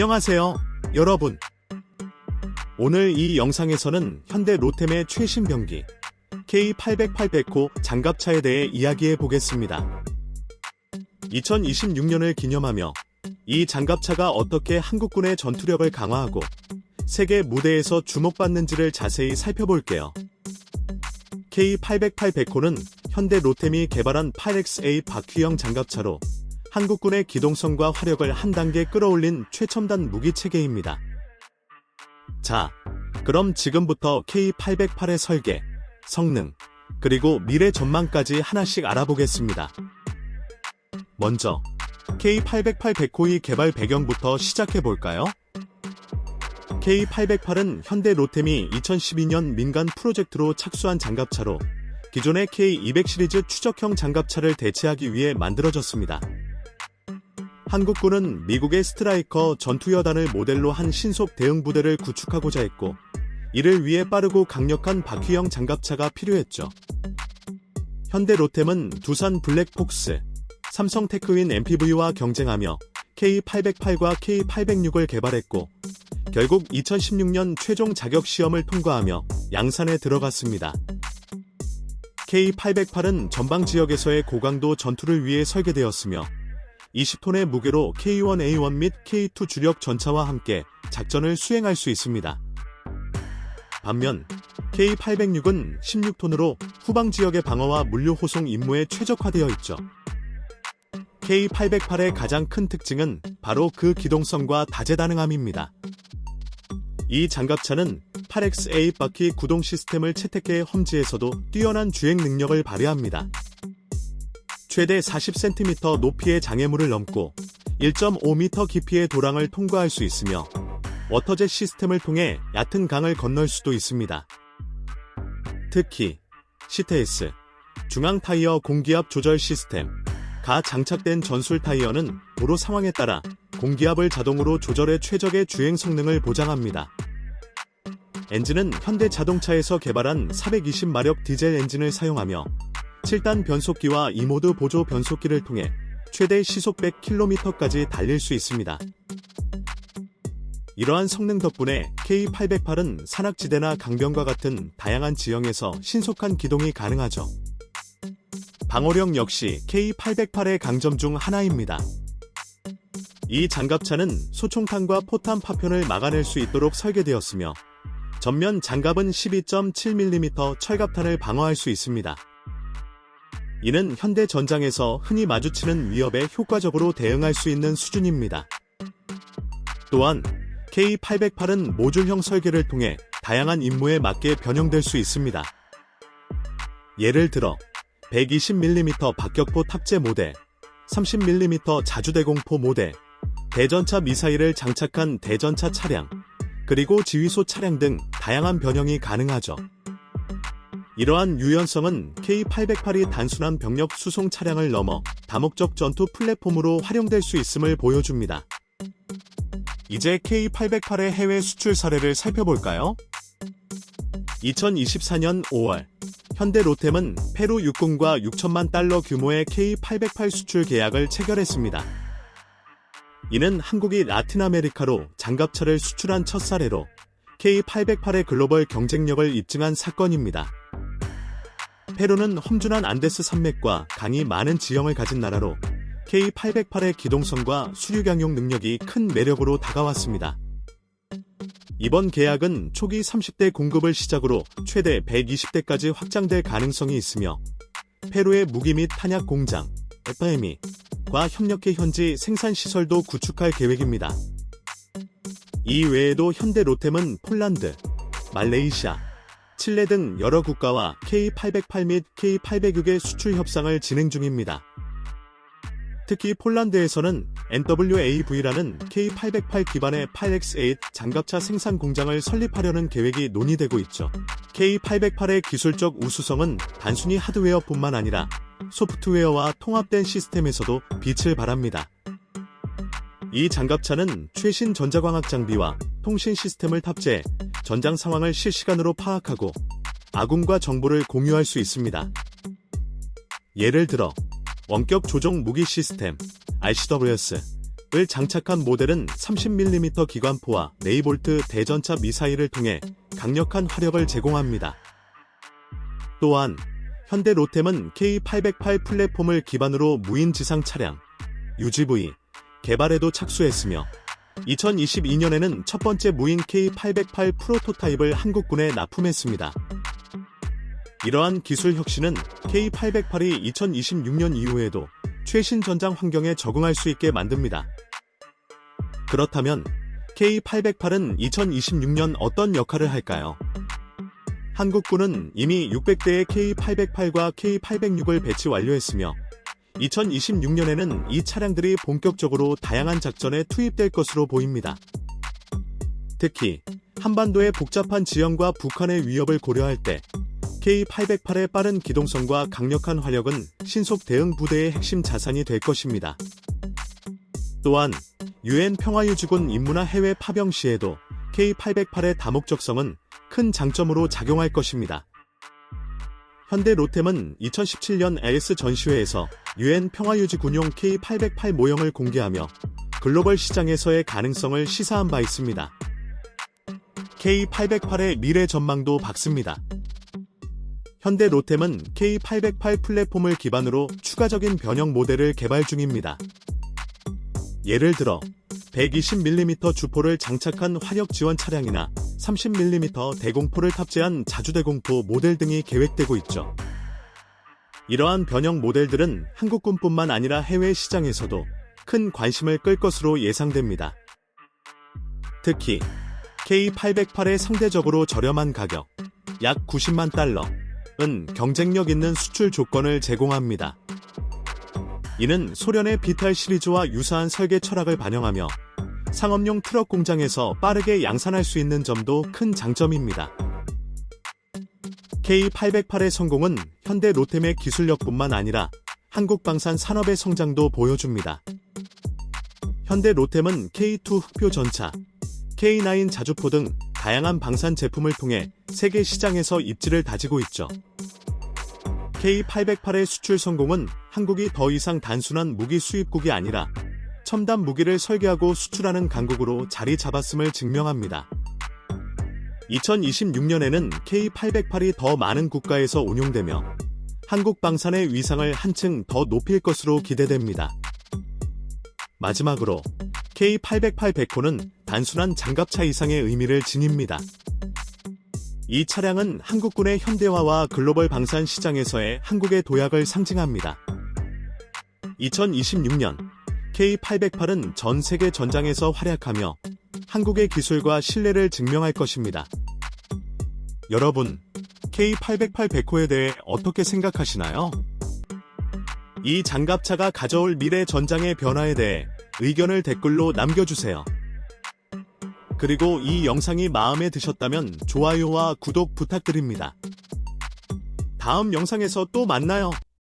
안녕하세요, 여러분. 오늘 이 영상에서는 현대 로템의 최신 병기 K808 장갑차에 대해 이야기해 보겠습니다. 2026년을 기념하며 이 장갑차가 어떻게 한국군의 전투력을 강화하고 세계 무대에서 주목받는지를 자세히 살펴볼게요. K808 현대 로템이 개발한 8XA 바퀴형 장갑차로 한국군의 기동성과 화력을 한 단계 끌어올린 최첨단 무기 체계입니다. 자, 그럼 지금부터 K808의 설계, 성능, 그리고 미래 전망까지 하나씩 알아보겠습니다. 먼저 K808 백호의 개발 배경부터 시작해 볼까요? K808은 현대 로템이 2012년 민간 프로젝트로 착수한 장갑차로 기존의 K200 시리즈 추적형 장갑차를 대체하기 위해 만들어졌습니다. 한국군은 미국의 스트라이커 전투여단을 모델로 한 신속 대응 부대를 구축하고자 했고, 이를 위해 빠르고 강력한 바퀴형 장갑차가 필요했죠. 현대 로템은 두산 블랙폭스, 삼성 테크윈 MPV와 경쟁하며 K808과 K806을 개발했고, 결국 2016년 최종 자격 시험을 통과하며 양산에 들어갔습니다. K808은 전방 지역에서의 고강도 전투를 위해 설계되었으며 20톤의 무게로 K1A1 및 K2 주력 전차와 함께 작전을 수행할 수 있습니다. 반면 K806은 16톤으로 후방 지역의 방어와 물류 호송 임무에 최적화되어 있죠. K808의 가장 큰 특징은 바로 그 기동성과 다재다능함입니다. 이 장갑차는 8XA 바퀴 구동 시스템을 채택해 험지에서도 뛰어난 주행 능력을 발휘합니다. 최대 40cm 높이의 장애물을 넘고 1.5m 깊이의 도랑을 통과할 수 있으며 워터젯 시스템을 통해 얕은 강을 건널 수도 있습니다. 특히 CTS 중앙 타이어 공기압 조절 시스템 가 장착된 전술 타이어는 도로 상황에 따라 공기압을 자동으로 조절해 최적의 주행 성능을 보장합니다. 엔진은 현대 자동차에서 개발한 420마력 디젤 엔진을 사용하며 7단 변속기와 2모드 보조 변속기를 통해 최대 시속 100km까지 달릴 수 있습니다. 이러한 성능 덕분에 K808은 산악지대나 강변과 같은 다양한 지형에서 신속한 기동이 가능하죠. 방어력 역시 K808의 강점 중 하나입니다. 이 장갑차는 소총탄과 포탄 파편을 막아낼 수 있도록 설계되었으며 전면 장갑은 12.7mm 철갑탄을 방어할 수 있습니다. 이는 현대 전장에서 흔히 마주치는 위협에 효과적으로 대응할 수 있는 수준입니다. 또한 K808은 모듈형 설계를 통해 다양한 임무에 맞게 변형될 수 있습니다. 예를 들어 120mm 박격포 탑재 모델, 30mm 자주대공포 모델, 대전차 미사일을 장착한 대전차 차량, 그리고 지휘소 차량 등 다양한 변형이 가능하죠. 이러한 유연성은 K808이 단순한 병력 수송 차량을 넘어 다목적 전투 플랫폼으로 활용될 수 있음을 보여줍니다. 이제 K808의 해외 수출 사례를 살펴볼까요? 2024년 5월 현대 로템은 페루 육군과 6천만 달러 규모의 K808 수출 계약을 체결했습니다. 이는 한국이 라틴 아메리카로 장갑차를 수출한 첫 사례로 K808의 글로벌 경쟁력을 입증한 사건입니다. 페루는 험준한 안데스 산맥과 강이 많은 지형을 가진 나라로 K808의 기동성과 수류강용 능력이 큰 매력으로 다가왔습니다. 이번 계약은 초기 30대 공급을 시작으로 최대 120대까지 확장될 가능성이 있으며 페루의 무기 및 탄약 공장 FME과 협력해 현지 생산 시설도 구축할 계획입니다. 이 외에도 현대 로템은 폴란드, 말레이시아, 칠레 등 여러 국가와 K808 및 K806의 수출 협상을 진행 중입니다. 특히 폴란드에서는 NWAV라는 K808 기반의 8X8 장갑차 생산 공장을 설립하려는 계획이 논의되고 있죠. K808의 기술적 우수성은 단순히 하드웨어뿐만 아니라 소프트웨어와 통합된 시스템에서도 빛을 발합니다. 이 장갑차는 최신 전자광학 장비와 통신 시스템을 탑재해 전장 상황을 실시간으로 파악하고 아군과 정보를 공유할 수 있습니다. 예를 들어 원격 조종 무기 시스템 RCWS 을 장착한 모델은 30mm 기관포와 네이볼트 대전차 미사일을 통해 강력한 화력을 제공합니다. 또한 현대 로템은 K808 플랫폼을 기반으로 무인 지상 차량 UGV 개발에도 착수했으며 2022년에는 첫 번째 무인 K808 프로토타입을 한국군에 납품했습니다. 이러한 기술 혁신은 K808이 2026년 이후에도 최신 전장 환경에 적응할 수 있게 만듭니다. 그렇다면 K808은 2026년 어떤 역할을 할까요? 한국군은 이미 600대의 K808과 K806을 배치 완료했으며 2026년에는 이 차량들이 본격적으로 다양한 작전에 투입될 것으로 보입니다. 특히 한반도의 복잡한 지형과 북한의 위협을 고려할 때 K808의 빠른 기동성과 강력한 화력은 신속 대응 부대의 핵심 자산이 될 것입니다. 또한 유엔 평화유지군 임무나 해외 파병 시에도 K808의 다목적성은 큰 장점으로 작용할 것입니다. 현대 로템은 2017년 AS 전시회에서 유엔 평화유지 군용 K808 모형을 공개하며 글로벌 시장에서의 가능성을 시사한 바 있습니다. K808의 미래 전망도 밝습니다. 현대 로템은 K808 플랫폼을 기반으로 추가적인 변형 모델을 개발 중입니다. 예를 들어 120mm 주포를 장착한 화력 지원 차량이나 30mm 대공포를 탑재한 자주대공포 모델 등이 계획되고 있죠. 이러한 변형 모델들은 한국군뿐만 아니라 해외 시장에서도 큰 관심을 끌 것으로 예상됩니다. 특히 K808의 상대적으로 저렴한 가격, 약 90만 달러은 경쟁력 있는 수출 조건을 제공합니다. 이는 소련의 비탈 시리즈와 유사한 설계 철학을 반영하며 상업용 트럭 공장에서 빠르게 양산할 수 있는 점도 큰 장점입니다. K808의 성공은 현대 로템의 기술력뿐만 아니라 한국 방산 산업의 성장도 보여줍니다. 현대 로템은 K2 흑표 전차, K9 자주포 등 다양한 방산 제품을 통해 세계 시장에서 입지를 다지고 있죠. K808의 수출 성공은 한국이 더 이상 단순한 무기 수입국이 아니라 첨단 무기를 설계하고 수출하는 강국으로 자리 잡았음을 증명합니다. 2026년에는 K808이 더 많은 국가에서 운용되며 한국 방산의 위상을 한층 더 높일 것으로 기대됩니다. 마지막으로 K808 백호는 단순한 장갑차 이상의 의미를 지닙니다. 이 차량은 한국군의 현대화와 글로벌 방산 시장에서의 한국의 도약을 상징합니다. 2026년 K808은 전 세계 전장에서 활약하며 한국의 기술과 신뢰를 증명할 것입니다. 여러분, K808 백호에 대해 어떻게 생각하시나요? 이 장갑차가 가져올 미래 전장의 변화에 대해 의견을 댓글로 남겨주세요. 그리고 이 영상이 마음에 드셨다면 좋아요와 구독 부탁드립니다. 다음 영상에서 또 만나요.